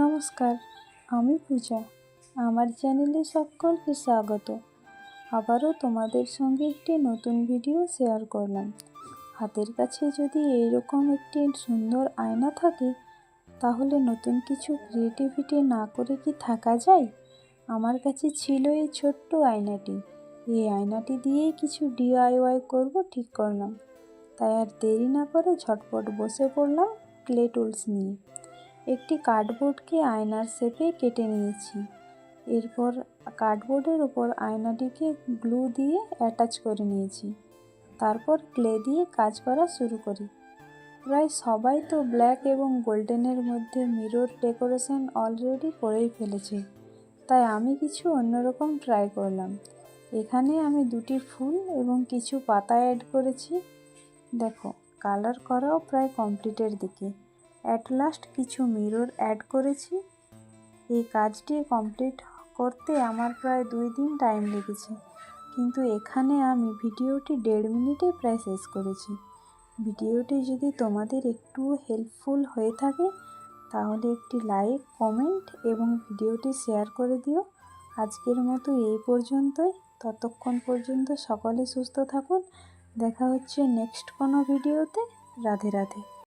নমস্কার, আমি পূজা। আমার চ্যানেলে সকলকে স্বাগত। আবারও তোমাদের সঙ্গে একটি নতুন ভিডিও শেয়ার করলাম। হাতের কাছে যদি এইরকম একটি সুন্দর আয়না থাকে, তাহলে নতুন কিছু ক্রিয়েটিভিটি না করে কি থাকা যায়? আমার কাছে ছিল এই ছোট্ট আয়নাটি। এই আয়নাটি দিয়েই কিছু ডিআইওয়াই করব ঠিক করলাম। তাই আর দেরি না করে ঝটপট বসে পড়লাম ক্লে টুলস নিয়ে। একটি কার্ডবোর্ডকে আয়নার শেপে কেটে নিয়েছি। এরপর কার্ডবোর্ডের ওপর আয়নাটিকে গ্লু দিয়ে অ্যাটাচ করে নিয়েছি। তারপর ক্লে দিয়ে কাজ করা শুরু করি। প্রায় সবাই তো ব্ল্যাক এবং গোল্ডেনের মধ্যে মিরর ডেকোরেশন অলরেডি করেই ফেলেছে। তাই আমি কিছু অন্যরকম ট্রাই করলাম। এখানে আমি দুটি ফুল এবং কিছু পাতা অ্যাড করেছি। দেখো, কালার করাও প্রায় কমপ্লিটের দিকে। অ্যাট লাস্ট কিছু মিরর অ্যাড করেছি। এই কাজটি কমপ্লিট করতে আমার প্রায় দুই দিন টাইম লেগেছে। কিন্তু এখানে আমি ভিডিওটি দেড় মিনিটে প্রায় শেষ করেছি। ভিডিওটি যদি তোমাদের একটু হেল্পফুল হয়ে থাকে, তাহলে একটি লাইক কমেন্ট এবং ভিডিওটি শেয়ার করে দিও। আজকের মতো এই পর্যন্তই। ততক্ষণ পর্যন্ত সকলে সুস্থ থাকুন। দেখা হচ্ছে নেক্সট কোনো ভিডিওতে। রাধে রাধে।